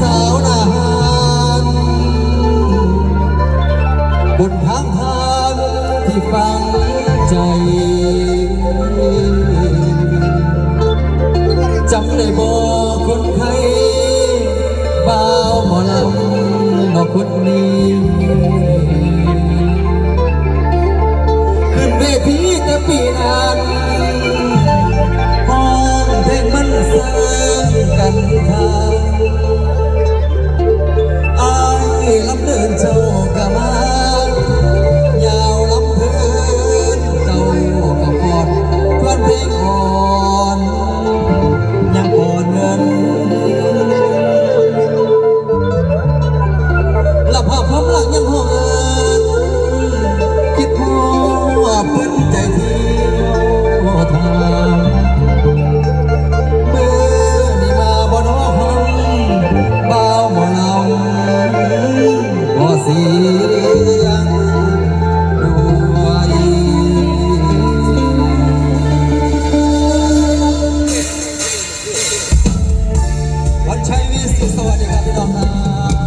สาวนาหารบนทางทางที่ฟังใจจำได้บอกคนไทยบ่าวหมอลำบอกคนนี้ One time is just the one you got it on now.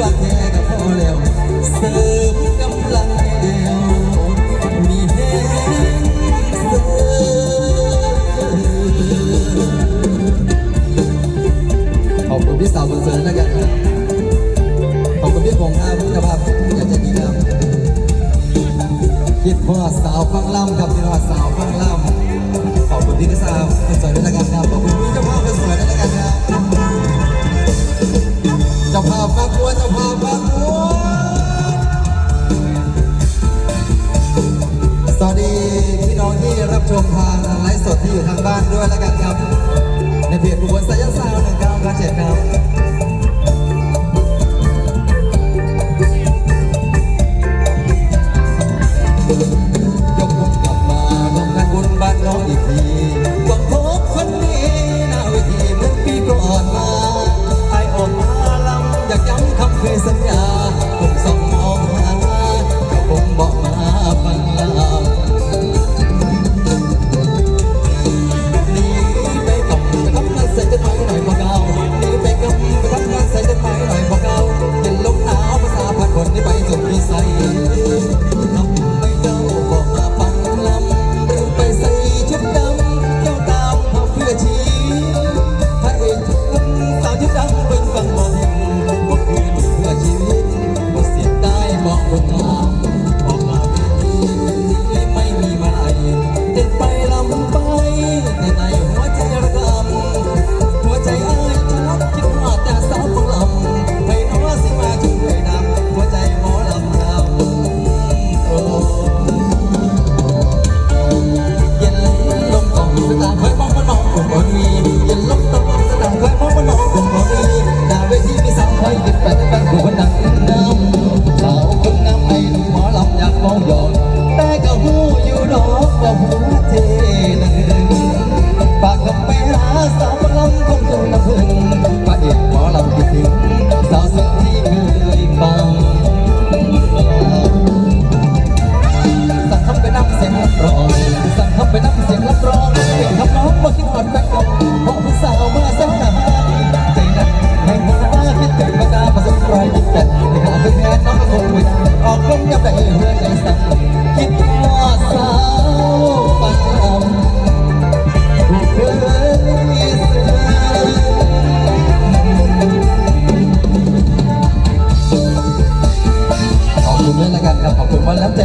ว่าวฟังขอบคุณพี่สาวคนเสริมแล้วกันขอบคุณพี่พงษ์ครับคุณภาพอยากจะดีครับคิดว่าสาวฟังล่ำกับคิดว่าสาวฟังล่ำขอบคุณที่ได้ทราบคนเสรินแล้วกันครับขอบคุณ ทางทางไลฟ์สดที่อยู่ทางบ้านด้วยแล้วกันครับ ในเพจบุคคลสายยาวสาวหนึ่งเก้าเจ็ดครับ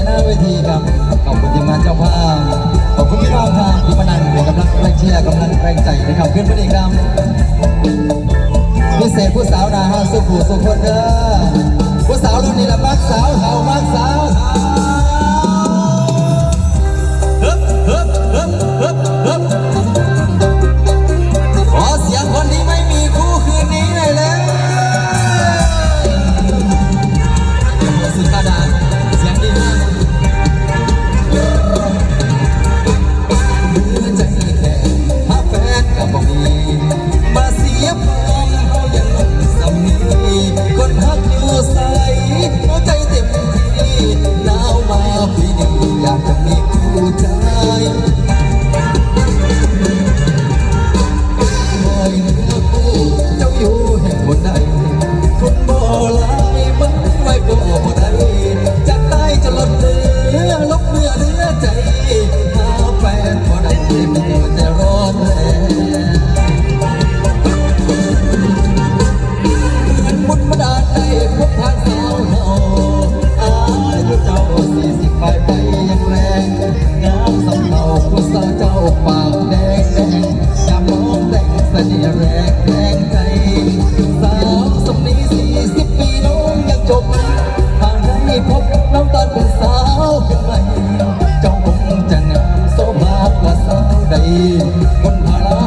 หน้าเวทีครับ ขอบคุณทีมงานเจ้าภาพ ขอบคุณพี่น้องทางพิมนันเป็นกำลังแรงเชียร์กำลังแรงใจในะครับขึ้นมาดีกครับพิเศษผู้สาวนาฮาสุขูสุขคนเด้อผู้สาวรุ่นนี้ละมักสาวเฮามักสาว ใด้คนหาเรา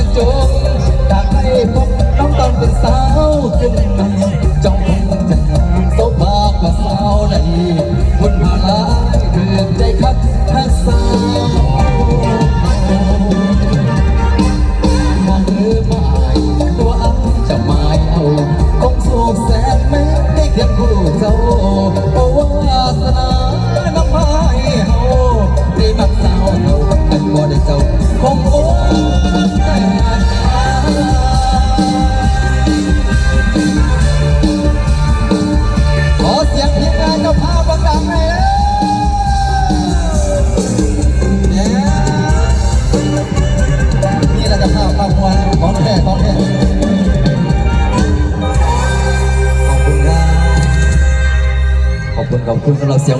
ยังจงอยาให้พบต้องต้องเป็นสาวขึ้นมาจ้องจะตบมากกว่าสาวในคนมาลายเดือดใจคักท้าสาวมองเธอมอาตัวอัจะหมายเอาคงสูบแสนแม้ได้เคียงคู่เจ้าโอ้วาสนาน้ำพายเฮาได้มักสาวเฮาเป็นบ่ได้เจ้า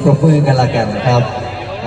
ปรบมือกันละกันครับ